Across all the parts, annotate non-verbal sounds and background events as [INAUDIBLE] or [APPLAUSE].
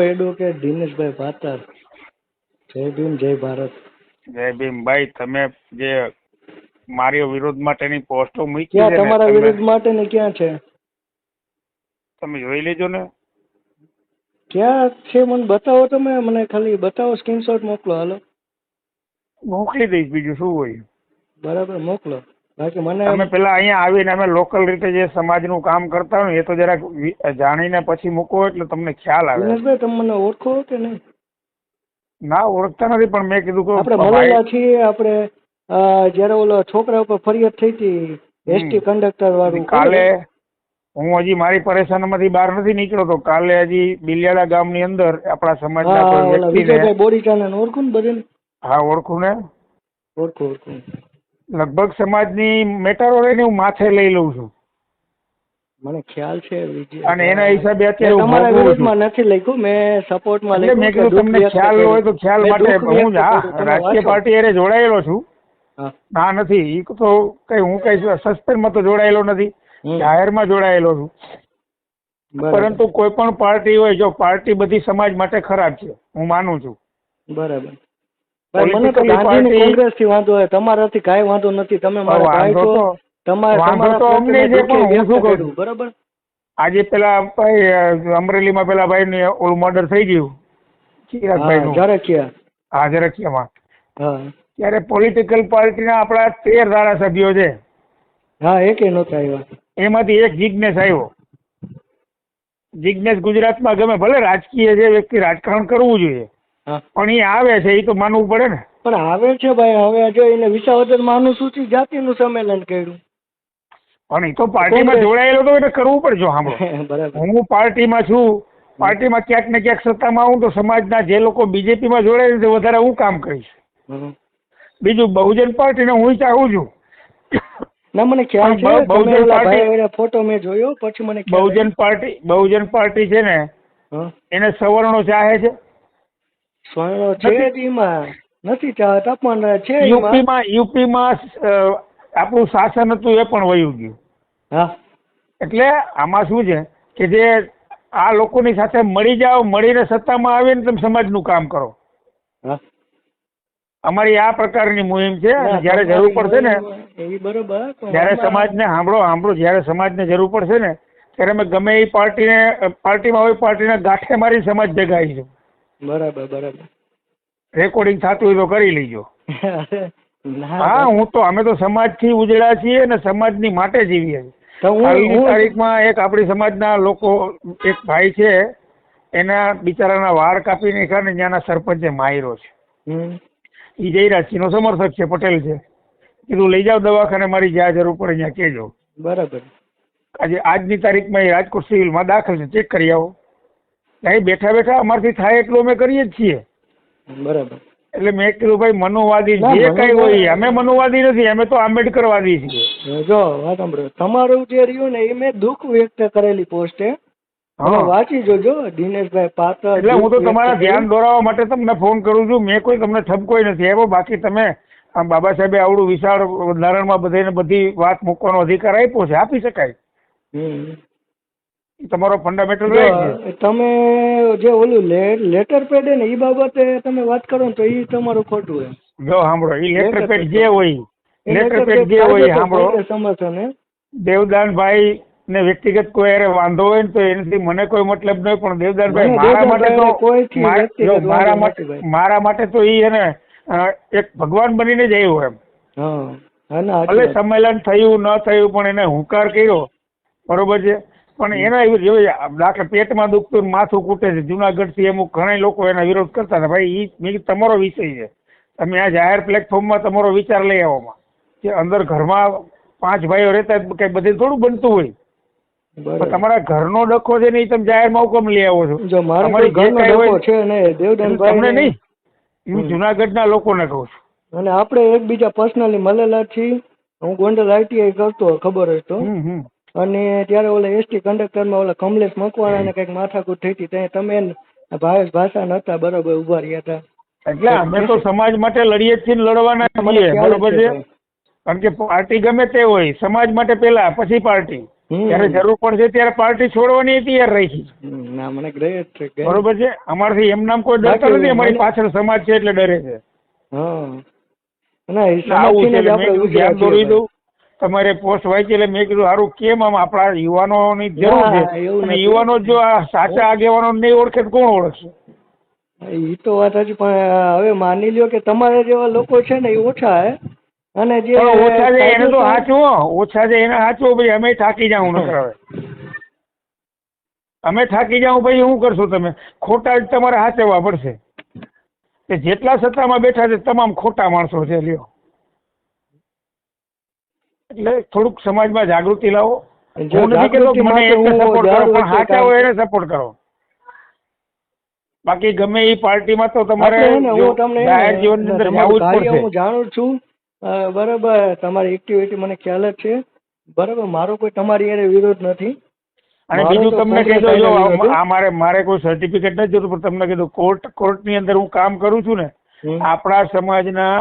Advocate Dineshbhai પાતર જય ભીમ જય ભારત. જય ભીમભાઈ તમે જે મારી વિરોધ માટેની પોસ્ટો મૂકી ક્યાં છે ને, તમારા તમે- વિરોધ માટે ને ક્યાં છે? તમે જોઈ લેજો ને. ક્યાં છે? મને બતાવો તમે. મને ખાલી બતાવો સ્ક્રીનશોટ મોકલો. હાલો. મોકલી દઈશ બીજું શું હોય. બરાબર મોકલો. બાકી મને પેલા અહીંયા આવીને અમે લોકલ રીતે જે સમાજનું કામ કરતા હોય એ તો જરાક જાણીને પછી મૂકો એટલે તમને ખ્યાલ આવે. દિનેશભાઈ તમે મને ઓળખો કે નહીં? ના ઓળખતા નથી પણ મેં કીધું કે આપણે મળેલા છીએ આપણે જ્યારે ઓલો છોકરા ઉપર ફરિયાદ થઈ હતી એસટી કંડક્ટર વાળું. કાલે હું હજી મારી પરેશાનીમાંથી બહાર નથી નીકળ્યો તો કાલે હજી બિલિયાળા ગામની અંદર આપણા સમાજના ના બોરીચાને ઓળખું ને બધે હા ઓળખું ને? ઓળખું ઓળખું. લગભગ સમાજની મેટરો રહીને હું માથે લઈ લઉં છું. મને ખ્યાલ છે અને એના હિસાબે અત્યારે તમારા વિરોધમાં નથી લખ્યું મેં સપોર્ટમાં લખ્યું મેં કીધું તમને ખ્યાલ હોય તો ખ્યાલ માટે હું જ હા રાજકીય પાર્ટી હારે જોડાયેલો છું. ના નથી એ તો કઈ હું કઈ સસ્પેન્ડમાં તો જોડાયેલો નથી જાહેરમાં જોડાયેલો છું. પરંતુ કોઈ પણ પાર્ટી હોય જો પાર્ટી બધી સમાજ માટે ખરાબ છે હું માનું છું. બરાબર. મને તો કોંગ્રેસથી વાંધો તમારાથી કાંઈ વાંધો નથી. તમે મારા ભાઈ છો. તમારા છે, બરાબર? આજે પેલા ભાઈ અમરેલીમાં પેલા ભાઈ ને ઓલું મર્ડર થઈ ગયું. ચિરાગભાઈ હા નું હાજરખિયામાં હા. ત્યારે પોલિટિકલ પાર્ટીના આપણા તેર ધારાસભ્યો છે. હા એકે નહોતા આવ્યા. એમાંથી એક જિજ્ઞેશ આવ્યો. જિજ્ઞેશ ગુજરાતમાં ગમે ભલે રાજકીય જે વ્યક્તિ રાજકારણ કરવું જોઈએ પણ એ આવે છે એ તો માનવું પડે ને. પણ આવે છે ભાઈ હવે જો એને વિસાવદરમાં અનુસૂચિત જાતિનું સંમેલન કર્યું. પણ એ તો પાર્ટીમાં જોડાયેલો તો એને કરવું પડે જો સાંભળો [LAUGHS] હું પાર્ટીમાં છું પાર્ટીમાં ક્યાંક ને ક્યાંક સત્તામાં આવું તો સમાજના જે લોકો બીજેપીમાં જોડાય છે વધારે હું કામ કરીશ બીજું બહુજન પાર્ટીને હું ચાહું છું. ના મને ખ્યાલ છે બહુજન પાર્ટી- ફોટો મેં જોયો પછી મને બહુજન પાર્ટી બહુજન પાર્ટી છે ને એને સવર્ણો ચાહે છે. સ્વર્ણો છે જ એમાં. નથી ચાહતા પણ છે યુપીમાં યુપીમાં આપણું શાસન હતું એ પણ વયું ગયું. હા. એટલે આમાં શું છે કે જે આ લોકોની સાથે મળી જાઓ મળીને સત્તામાં આવીને તમે સમાજનું કામ કરો. હા. અમારી આ પ્રકારની મુહિમ છે જયારે જરૂર પડશે ને જયારે બરોબર જ્યારે સમાજને સાંભળો સાંભળો જ્યારે સમાજને જરૂર પડશે ને ત્યારે અમે ગમે એ પાર્ટીને પાર્ટીમાં હોય પાર્ટીને ગાંઠે મારી સમાજ ભેગા આવીશું. બરાબર બરાબર. રેકોર્ડિંગ થતું હોય તો કરી લેજો. [LAUGHS] હા હું તો અમે તો સમાજથી ઉજળ્યા છીએ અને સમાજની માટે જીવીએ છીએ. તો હું તારીખમાં એક આપણી સમાજના લોકો એક ભાઈ છે એના બિચારાના વાળ કાપી નાખ્યા ને ત્યાંના સરપંચે માયરો છે. એ જયરાજસિંહનો સમર્થક છે પટેલ છે. કીધું લઈ જાઓ દવાખાને મારી જ્યાં જરૂર પડે ત્યાં કહેજો. બરાબર. આજે આજની તારીખમાં એ રાજકોટ સિવિલમાં દાખલ છે. ચેક કરી આવો. અહીં બેઠા બેઠા અમારથી થાય એટલું અમે કરીએ જ છીએ. બરાબર. એટલે મેં કીધું ભાઈ મનોવાદી જે કઈ હોય અમે મનોવાદી નથી અમે તો આંબેડકરવાદી છીએ. જો વાત સાંભળો. તમારું જે રહ્યું ને એ મેં દુઃખ વ્યક્ત કરેલી પોસ્ટે. હા. વાંચી જોજો દિનેશભાઈ પાત્ર એટલે હું તો તમારા ધ્યાન દોરાવવા માટે તમને ફોન કરું છું. મેં કોઈ તમને ઠપકોય નથી. એવો બાકી તમે આમ બાબા સાહેબે આવડું વિશાળ બંધારણમાં બધાને બધી વાત મૂકવાનો અધિકાર આપ્યો છે. આપી શકાય. તમારો ફંડામેન્ટલ તમે જે ઓલું લેટર પેડ ને એ બાબતે તમે વાત કરો ને તો એ તમારું ખોટું એમ. જો સાંભળો એ લેટર પેડ જે હોય લેટર પેડ જે હોય સાંભળો. સમજો ને? દેવદાનભાઈ ને વ્યક્તિગત કોઈ અરે વાંધો હોય ને તો એનાથી મને કોઈ મતલબ નહીં પણ દેવદાનભાઈ મારા માટે તો મારા માટે. મારા માટે તો એ એને એક ભગવાન બનીને જ આવ્યો એમ. ભલે સંમેલન થયું ન થયું પણ એને હુંકાર કર્યો. બરોબર છે? પણ એના એવી દાખલા પેટમાં દુખતું ને માથું કૂટે છે જુનાગઢથી અમુક ઘણા લોકો એના વિરોધ કરતા હતા. ભાઈ એ તમારો વિષય છે. તમે આ જાહેર પ્લેટફોર્મમાં તમારો વિચાર લઈ આવવામાં કે અંદર ઘરમાં પાંચ ભાઈઓ રહેતા કઈ બધે થોડું બનતું હોય. તમારા ઘરનો ડખો છે ને એ તમે જાહેરમાં હુકમ લઈ આવો છો? જો તમારી જુનાગઢ ના ઘરનો ડખો છે ને તમને નહીં. હું જુનાગઢના લોકોને કહું છું. અને આપણે એકબીજા પર્સનલી મળેલા છીએ. હું ગોંડલ આઈટીઆઈ કરતો ખબર હોય તો. અને ત્યારે ઓલા એસટી કંડક્ટરમાં ઓલા કમલેશ મકવાણાને કંઈક માથાકૂટ થઈ હતી ત્યાં તમે ન- ભાવેશ નતા બરોબર ઊભા રહ્યા હતા. એટલે અમે તો સમાજ માટે લડીએ છીએ લડવાના છીએ બરોબર છે કારણ કે પાર્ટી ગમે તે હોય સમાજ માટે પહેલા પછી પાર્ટી. ત્યારે જરૂર પડશે ત્યારે પાર્ટી છોડવાની તૈયાર રહી ના મને ગ્રેટ છે બરોબર છે? અમારથી એમ નામ કોઈ ડરતો નથી અમારી પાછળ સમાજ છે એટલે ડરે છે. હા. ના એ એટલે છે આપણે દઉં. તમારે પોસ્ટ વાંચી એટલે મેં કીધું સારું કેમ આમ આપણા યુવાનોની જરૂર છે? અને યુવાનો જો આ સાચા આગેવાનો નહીં ઓળખે તો કોણ ઓળખશે? એ તો વાત હજી પણ હવે માની લ્યો કે તમારા જેવા લોકો છે ને એ ઓછા હે. અને જે ઓછા છે એને તો સાચવો ઓછા છે એને સાચવો ભાઈ અમે થાકી જાઉં નકર હવે. અમે થાકી જાઉં ભાઈ શું કરશો તમે? ખોટા જ તમારે સાચવવા પડશે. કે જેટલા સત્તામાં બેઠા છે તમામ ખોટા માણસો છે લ્યો. એટલે થોડુંક સમાજમાં જાગૃતિ લાવો. હું નથી કહેતો જાગૃતિ મને માટે સપોર્ટ કરો પણ વખતે હોય એને સપોર્ટ કરો. બાકી ગમે એ પાર્ટીમાં તો તમારે એટલે હે ને જો હું તમને જીવનની અંદર જવું જ પડશે. હું જાણું છું. બરાબર તમારી એક્ટિવિટી મને ખ્યાલ જ છે. બરાબર મારો કોઈ તમારી હારે વિરોધ નથી. અને બીજું તમને કોંગ્રેસ જો આ મારે મારે કોઈ સર્ટિફિકેટ નથી જોતું પણ તમને કીધું કોર્ટ કોર્ટની અંદર હું કામ કરું છું ને. આપણા સમાજના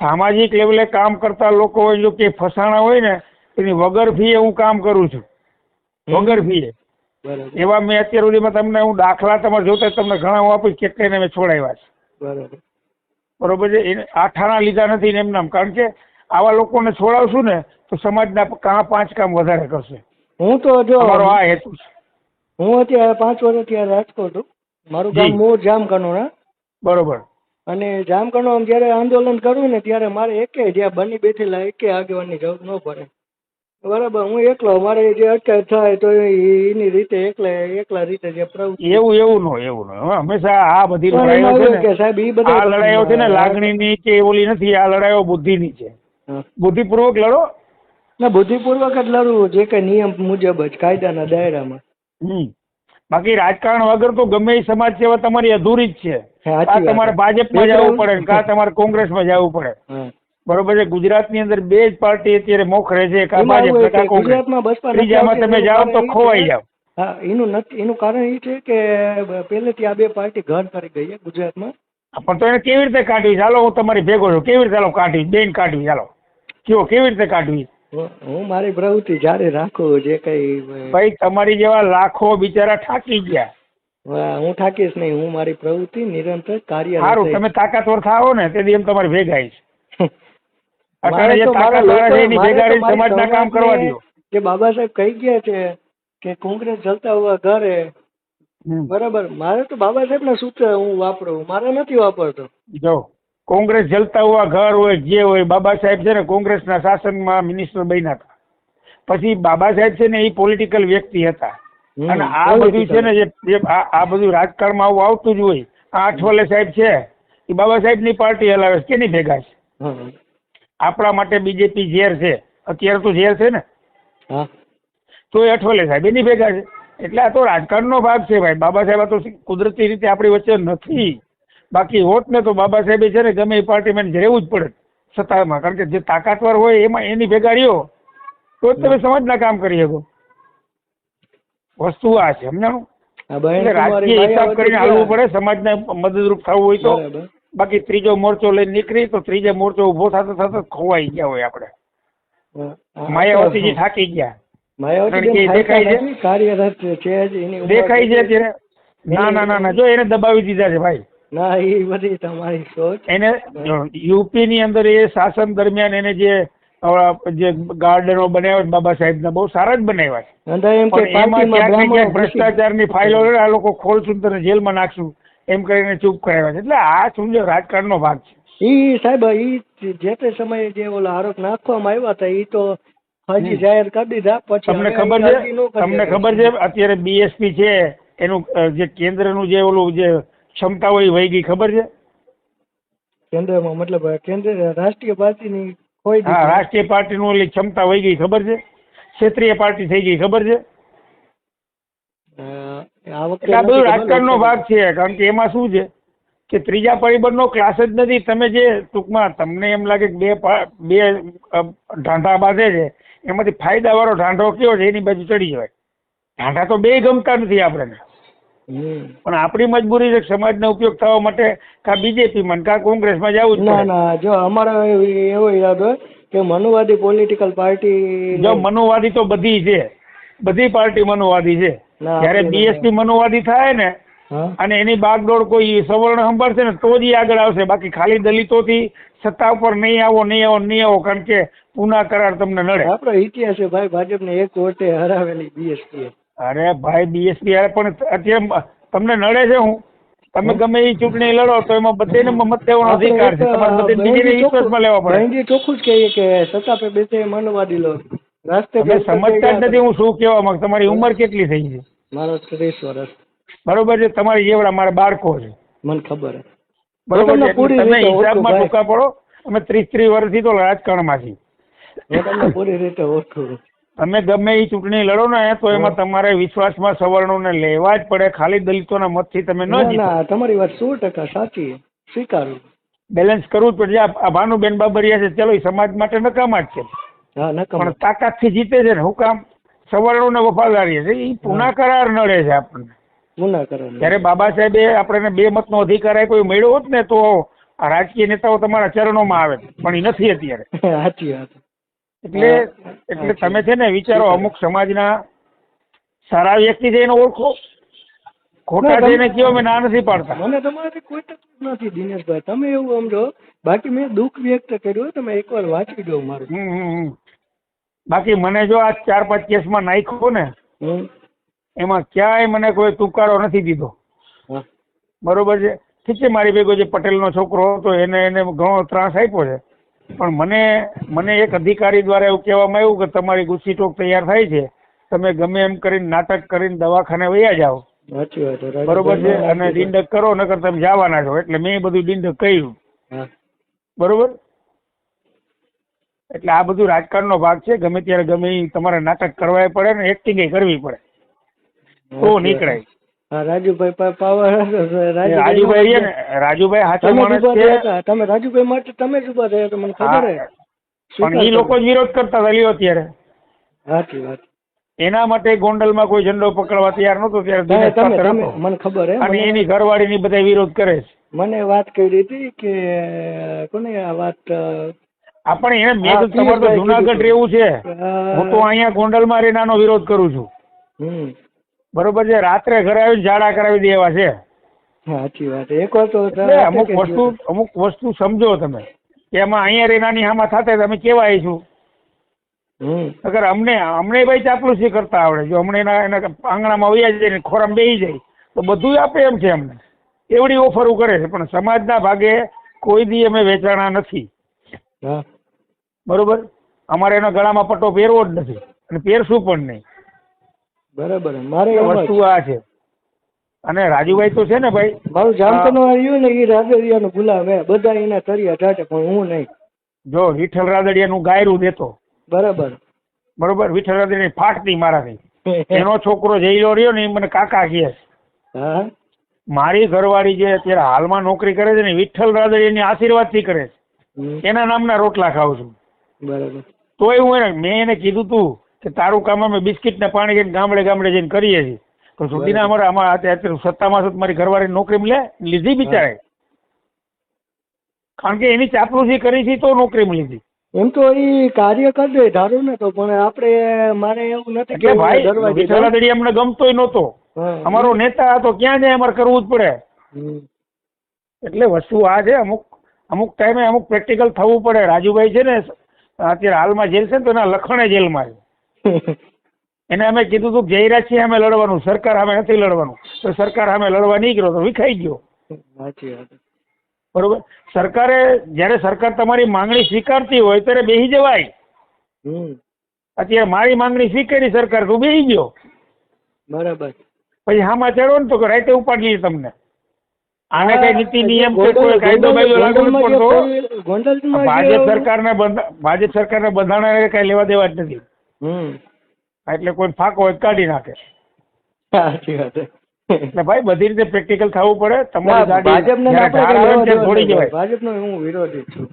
સામાજિક લેવલે કામ કરતા લોકો હોય જો કે ફસાણા હોય ને એની વગર ફીએ હું કામ કરું છું. વગર ફીએ એવા મેં અત્યાર સુધીમાં તમને હું દાખલા તમારે જોતા તમને ઘણા હું આપીશ કેટલાયને મેં છોડાવ્યા છે. બરાબર. બરોબર છે? એને આઠાણા લીધા નથી ને એમનામ. કારણ કે આવા લોકોને છોડાવશું ને તો સમાજના કાં પાંચ કામ વધારે કરશે. હું તો જો મારો આ હેતુ છે. હું અત્યારે પાંચ વર્ષ અત્યારે રાજકોટ મારું. ગામ મૂળ જામકંડોળા બરોબર. અને જામકંડોળા જ્યારે આંદોલન કર્યું ને ત્યારે મારે એકે જ્યાં બની બેઠેલા એકે આગેવાનની જરૂર ન પડે. બરાબર હું એકલો મારે જે અટકાય થાય તો એની રીતે એકલા એકલા રીતે જે પ્રવૃત્તિ. એવું એવું નો એવું નો હંમેશા આ બધી લડાઈઓ છે કે ને સાહેબ એ બધા આ લડાઈઓ છે ને લાગણીની કે ઓલી નથી આ લડાઈઓ બુદ્ધિની છે. બુદ્ધિપૂર્વક લડો. ના બુદ્ધિપૂર્વક જ લડવું જે કઈ નિયમ મુજબ જ કાયદાના દાયરામાં. હમ. બાકી રાજકારણ વગર તો ગમે એ સમાજ સેવા તમારી અધૂરી જ છે. સાચી તમારે ભાજપમાં જવું પડે કા તમારે કોંગ્રેસમાં જવું પડે. બરોબર છે? ગુજરાતની અંદર બે જ પાર્ટી અત્યારે મોખરે છે કાં ભાજપ હોય કોંગ્રેસ. ગુજરાતમાં ત્રીજામાં તમે જાઓ તો ખોવાઈ જાઓ. હા એનું નથી એનું કારણ એ છે કે પહેલેથી આ બે પાર્ટી ઘર કરી ગઈ છે ગુજરાતમાં. પણ તો એને કેવી રીતે કાઢવી? ચાલો હું તમારી ભેગો છું. કેવી રીતે ચાલો કાઢવી? બેન કાઢવી ચાલો. કયો કેવી રીતે કાઢવી? હું- મારી પ્રવૃત્તિ જારી રાખું જે કઈ ભાઈ તમારી જેવા લાખો બિચારા થાકી ગયા. હું થાકીશ નહીં હું મારી પ્રવૃત્તિ નિરંતર કાર્ય સારું તમે તાકાતવર થાઓ ને તેથી એમ તમારી ભેગા આવીશ અત્યારે જે મારે તો મારા તાકાતવાળા છે જે બાબા સાહેબ કહી ગયા છે કે કોંગ્રેસ જલતા હોવા ઘરે. બરાબર. મારે તો બાબા સાહેબ ના સૂત્ર હું વાપરું મારે નથી વાપરતો. જો. કોંગ્રેસ જલતા હોવા ઘર હોય જે હોય બાબા સાહેબ છે ને કોંગ્રેસના શાસનમાં મિનિસ્ટર બન્યા હતા. પછી બાબા સાહેબ છે ને એ પોલિટિકલ વ્યક્તિ હતા. અને આ બધું છે ને જે આ બધું રાજકારણમાં આવું આવતું જ હોય આ અઠવાલે સાહેબ છે એ બાબા સાહેબની પાર્ટી હલાવે છે કેની ભેગા છે? આપણા માટે બીજેપી ઝેર છે. અત્યારે તો ઝેર છે ને. તો એ અઠવાલે સાહેબ એની ભેગા છે. એટલે આ તો રાજકારણનો ભાગ છે ભાઈ. બાબા સાહેબ આ તો કુદરતી રીતે આપણી વચ્ચે નથી. બાકી હોત ને તો બાબા સાહેબે છે ને ગમે એ પાર્ટીમાં રહેવું જ પડે સત્તામાં. કારણ કે જે તાકાતવર હોય એમાં એની ભેગા રહ્યો તો જ તમે સમાજના કામ કરી શકો. વસ્તુ આ છે સમજાણું? રાજકીય હિસાબ કરીને? હાલવું પડે સમાજને મદદરૂપ થવું હોય તો. બાકી ત્રીજો મોરચો લઈને નીકળી તો ત્રીજો મોરચો ઊભો થતો થતો ખોવાઈ ગયા હોય આપણે. માયાવતીજી થાકી ગયા. માયાવતી દેખાય છે? કાર્યરત છે દેખાય છે ના ના ના જો એને દબાવી દીધા છે ભાઈ. ના એ બધી તમારી સોચ. એને યુપી ની અંદર એ શાસન દરમિયાન એને જે જે ગાર્ડનો બનાવ્યા બાબા સાહેબ સાહેબના બહુ સારા જ બનાવ્યા ભ્રષ્ટાચાર ને ફાઇલો આ લોકો ખોલશું તને જેલમાં નાખશું એમ કરીને ચૂપ કરાવ્યા છે. એટલે આ શું છે રાજકારણનો ભાગ છે. ઈ સાહેબ ઈ જે તે સમયે જે ઓલા આરોપ નાખવામાં આવ્યા હતા ઈ તો હજી જાહેર કરી દીધા. પછી તમને ખબર છે ન તમને ખબર છે અત્યારે બીએસપી છે એનું જે કેન્દ્રનું જે ઓલું જે ક્ષમતા હોય એ વહી ગઈ ખબર છે? કેન્દ્રમાં મતલબ કેન્દ્ર રાષ્ટ્રીય પાર્ટીની કોઈ હા રાષ્ટ્રીય પાર્ટીનું ઓલી ક્ષમતા વહી ગઈ ખબર છે? ક્ષેત્રીય પાર્ટી થઈ ગઈ ખબર છે? આ વખતે આ બધું રાજકારણનો ભાગ છે કારણ કે એમાં શું છે કે ત્રીજા પરિબળનો ક્લાસ જ નથી. તમે જે ટૂંકમાં તમને એમ લાગે કે બે બે ઢાંઢા બાંધે છે એમાંથી ફાયદાવાળો ઢાંઢો કયો છે એની બાજુ ચડી જવાય. ઢાંઢા તો બે ગમતા નથી આપણને. પણ આપણી મજબૂરી છે સમાજનો ઉપયોગ થવા માટે કા બીજેપીમાં કા કોંગ્રેસમાં જવું જ ના ના જો અમારો એવો યાદ હોય કે મનુવાદી પોલિટિકલ પાર્ટી જો મનુવાદી તો બધી છે. બધી પાર્ટી મનુવાદી છે. જ્યારે બીએસપી મનુવાદી થાય ને અને એની બાગડોળ કોઈ સવર્ણ સંભાળશે ને તો જ આગળ આવશે. બાકી ખાલી દલિતોથી સત્તા ઉપર નહીં આવો નહીં આવો નહીં આવો કારણ કે પુના કરાર તમને નડે. આપણો ઇતિહાસ છે ભાઈ ભાજપને એક વોટે હરાવેલી બીએસપી અરે ભાઈ બીએસપી યાર પણ અત્યારે તમને નડે છે હું? તમે ગમે એ ચૂંટણી લડો તો એમાં બધાને મત દેવાનો અધિકાર છે. તમારે બધે બીજીને વિશ્વાસમાં લેવા પડે. બહેનજી ચોખ્ખું જ કહીએ કે સત્તા પે બેસે મનવાદી લો રાસ્તે પે સમજતા જ નથી હું શું કહેવા માંગ. તમારી ઉંમર કેટલી થઈ છે? મારો ત્રીસ વર્ષ બરોબર છે તમારી જેવડા મારા બાળકો છે. મને ખબર છે. બરોબર છે તમે હિસાબમાં ટૂંકા પડો. અમે ત્રીસ ત્રીસ વર્ષથી તો રાજકારણમાં છીએ. પૂરી રીતે ઓળખું. તમે ગમે એ ચૂંટણી લડો ને તો એમાં તમારે વિશ્વાસમાં સવર્ણોને લેવા જ પડે. ખાલી દલિતોના મતથી તમે ન ના તમારી વાત સો ટકા સાચી. સ્વીકારું. બેલેન્સ કરવું પડે. આ ભાનુબેન બાબરિયા છે ચલો એ સમાજ માટે નકામા જ છે. પણ તાકાતથી જીતે છે ને હું કામ સવર્ણોને વફાદારી છે. એ પુના કરાર નડે છે આપણને. ત્યારે બાબા સાહેબે આપણને બે મતનો અધિકાર આપ્યો મળ્યો હોત ને તો આ રાજકીય નેતાઓ તમારા ચરણોમાં આવે. પણ એ નથી અત્યારે. [LAUGHS] સાચી વાત. એટલે એટલે તમે છે ને વિચારો અમુક સમાજના સારા વ્યક્તિ છે એને ઓળખો. ખોટા ના, છે એને કયો અમે ના નથી પાડતા. મને તમારાથી કોઈ તકલીફ નથી દિનેશભાઈ. તમે એવું સમજો બાકી મેં દુઃખ વ્યક્ત કર્યું તમે એકવાર વાંચી દો મારું. હમ, હમ, હમ. બાકી મને જો આ ચાર પાંચ કેસમાં નાખ્યો ને એમાં ક્યાંય મને કોઈ તુકારો નથી દીધો. બરોબર છે? ઠીક છે મારી ભેગો જે પટેલનો છોકરો હતો એને એને ઘણો ત્રાસ આપ્યો છે. પણ મને મને એક અધિકારી દ્વારા એવું કહેવામાં આવ્યું કે તમારી ગુસ્સી ટોક તૈયાર થાય છે. તમે ગમે એમ કરીને નાટક કરીને દવાખાને વયા જાઓ. બરોબર છે? અને ડિંડક કરો નકર તમે જવાના છો. એટલે મેં બધું ડિંડક કહ્યું બરોબર? એટલે આ બધું રાજકારણનો ભાગ છે. ગમે ત્યારે ગમે તમારે નાટક કરવા પડે ને એક્ટિંગ કરવી પડે. તો નીકળે હા રાજુભાઈ પાવર રાજુભાઈ ને રાજુભાઈ તમે માણસ છે. તમે રાજુભાઈ માટે તમે જ ઊભા થયા મને ખબર હે. પણ એ લોકો જ વિરોધ કરતા હતા અત્યારે. સાચી વાત. એના માટે ગોંડલમાં કોઈ ઝંડો પકડવા તૈયાર નહોતો ત્યારે. મને ખબર હે અને એની ઘરવાળી ની બધા વિરોધ કરે છે. મને વાત કરી હતી કે કોને આ વાત આપણે એને મેં તમારે તો જુનાગઢ. રહેવું છે. હું તો અહીંયા ગોંડલમાં રહીને આનો વિરોધ કરું છું. હમ. બરોબર છે રાત્રે ઘરે આવીને ઝાડા કરાવી દેવા છે. સાચી વાત એક વાર તો અમુક વસ્તુ અમુક વસ્તુ સમજો તમે. કે એમાં અહીંયા રેનાની હામા આમાં થાતે અમે કેવા આવીશું? અગર અમને અમને ભાઈ ચાપલુસી કરતા આવડે? જો અમને એના એના આંગણામાં વૈયા જાય ને ખોરામ બેસી જાય તો બધું આપે એમ છે અમને. એવડી ઓફરો કરે છે પણ સમાજના ભાગે કોઈ દી અમે વેચાણા નથી. બરોબર? અમારે એના ગળામાં પટ્ટો પહેરવો જ નથી. અને પહેરશું પણ નહીં. બરાબર મારે. વસ્તુ આ છે. અને રાજુભાઈ તો છે ને ભાઈ? મારું જામતરનું આવ્યું ને એ રાદડિયાનું ગુલામ હે. બધા એના તરિયા ટાટે પણ હું નહીં. જો વિઠ્ઠલ રાદડિયાનું ગાયરું દેતો. બરાબર. બરોબર? વિઠ્ઠલ રાદડિયાની ફાટતી મારાથી. [LAUGHS] એનો છોકરો જઈલો રહ્યો ને એ મને કાકા કહે હા? મારી ઘરવાળી જે અત્યારે હાલમાં નોકરી કરે છે ને વિઠ્ઠલ રાદડિયાની આશીર્વાદથી કરે છે. એના નામના રોટલા ખાઉં છું. બરાબર. તોય હું એને મેં એને કીધું તું કે તારું કામ અમે બિસ્કિટ ને પાણી જઈને ગામડે ગામડે જઈને કરીએ છીએ. તો સુધીના અમારે અમારા અત્યારે સત્તામાં છું મારી ઘરવાળી નોકરી લે લીધી બિચારે કારણ કે એની ચાપલુસી કરી છે તો નોકરી લીધી. એમ તો એ કાર્ય કરે ધારો ને તો પણ આપણે મારે એવું નથી કે ભાઈ દરવાજે દડી અમને ગમતોય નહોતો. અમારો નેતા હતો ક્યાં જાય અમારે કરવું જ પડે. એટલે વસ્તુ આ છે અમુક અમુક ટાઈમે અમુક પ્રેક્ટિકલ થવું પડે. રાજુભાઈ છે ને અત્યારે હાલમાં જેલ છે ને તો એના લખણે જેલમાં છે. [LAUGHS] એને અમે કીધું હતું કે જયરાજ છીએ અમે લડવાનું સરકાર સામે નથી લડવાનું. તો સરકાર સામે લડવા નીકળ્યો તો વિખાઈ ગયો. બરોબર? સરકારે જ્યારે સરકાર તમારી માંગણી સ્વીકારતી હોય ત્યારે બેસી જવાય. અત્યારે મારી માંગણી સ્વીકારી સરકાર તો બેસી ગયો. બરાબર. પછી હામાં ચડો ને તો રાઈટે ઉપાડી લઈએ તમને. આને કઈ નીતિ નિયમ કે કોઈ કાયદો બાયદો લાગુ નથી પડતો. જે કોઈ- ગોંડલમાં ભાજપ સરકારને બંધ ભાજપ સરકારને બંધારણે કઈ લેવા દેવા જ નથી. હમ. એટલે કોઈ ફાંકો હોય તો કાઢી નાખે. સાચી વાત એટલે ભાઈ બધી રીતે પ્રેક્ટિકલ થવું પડે. તમારી ભાજપને છોડી જવાય ભાજપનો હું વિરોધી છું.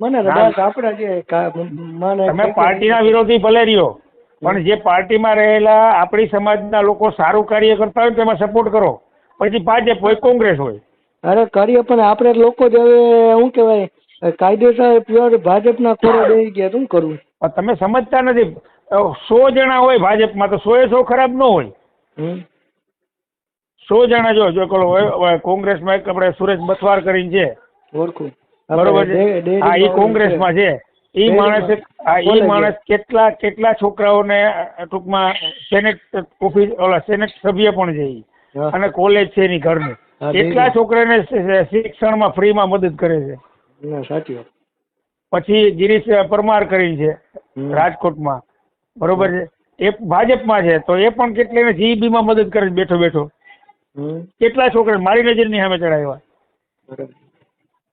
મને તો આપણા જે મને તમે પાર્ટીના વિરોધી ભલે રહ્યો પણ જે પાર્ટીમાં રહેલા આપણી સમાજના લોકો સારું કાર્ય કરતા હોય તેમાં સપોર્ટ કરો. પછી ભાજપ હોય કોંગ્રેસ હોય. અરે કરીએ પણ આપણે લોકો જ હવે શું કહેવાય કાયદેસર પ્યોર ભાજપના ખોરા દઈ ગયા શું કરવું? તમે સમજતા નથી. સો જણા હોય ભાજપમાં તો સો એ સો ખરાબ ન હોય. સો જણા જો જો કોલો કોંગ્રેસમાં એક આપણે સુરેશ બથવાર કરીને છે. ઓળખું. બરોબર છે? હા એ માં કોંગ્રેસમાં છે. એ માણસ હા એ માણસ કેટલા કેટલા છોકરાઓને ટૂંકમાં સેનેટ ઓફિસ ઓલા સેનેટ સભ્ય પણ છે. અને કોલેજ છે એની ઘરની. કેટલા. છોકરાને શિક્ષણમાં ફ્રીમાં મદદ કરે છે. ના સાચી વાત. પછી ગિરીશ પરમાર કરી છે. રાજકોટમાં. બરોબર છે? એ ભાજપમાં છે તો એ પણ કેટલી જીઈબી માં મદદ કરે બેઠો બેઠો. કેટલા છોકરા મારી નજરની સામે ચડાવ્યા.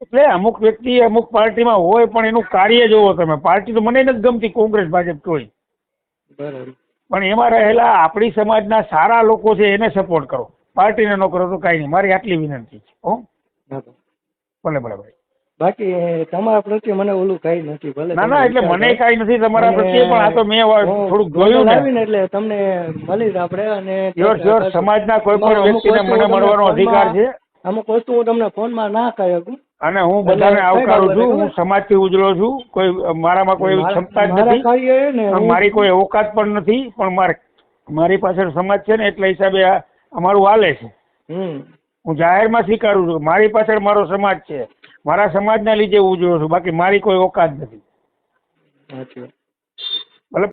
એટલે અમુક વ્યક્તિ અમુક પાર્ટીમાં હોય પણ એનું કાર્ય જોવો તમે. પાર્ટી તો મને નથી ગમતી કોંગ્રેસ ભાજપ કોઈ પણ એમાં રહેલા આપણી સમાજના સારા લોકો છે એને સપોર્ટ કરો. પાર્ટીને ન કરો તો કાંઈ નહીં. મારી આટલી વિનંતી છે હો. ભલે ભલે ભાઈ બાકી તમારા પ્રત્યે મને ઓલું કઈ નથી ભલે ના ના એટલે મને કાંઈ નથી તમારા પ્રત્યે પણ આ તો મેં થોડુંક જોયું ને. એટલે તમને મળી આપણે અને યોર યોર સમાજના કોઈ પણ વ્યક્તિને મને મળવાનો અધિકાર છે. અમુક વસ્તુ હું તમને ફોનમાં ના કહી શકું. અને હું બધાને આવકારું છું હું સમાજથી ઉજળો છું કોઈ મારામાં કોઈ ક્ષમતા જ નથી. મારી કોઈ ઓકાત પણ નથી પણ મારે મારી પાછળ સમાજ છે ને એટલા હિસાબે અમારું હાલે છે. હું જાહેરમાં સ્વીકારું છું મારી પાછળ મારો સમાજ છે. મારા સમાજના લીધે ઉજવું છું. બાકી મારી કોઈ ઓકાત નથી. સાચી વાત.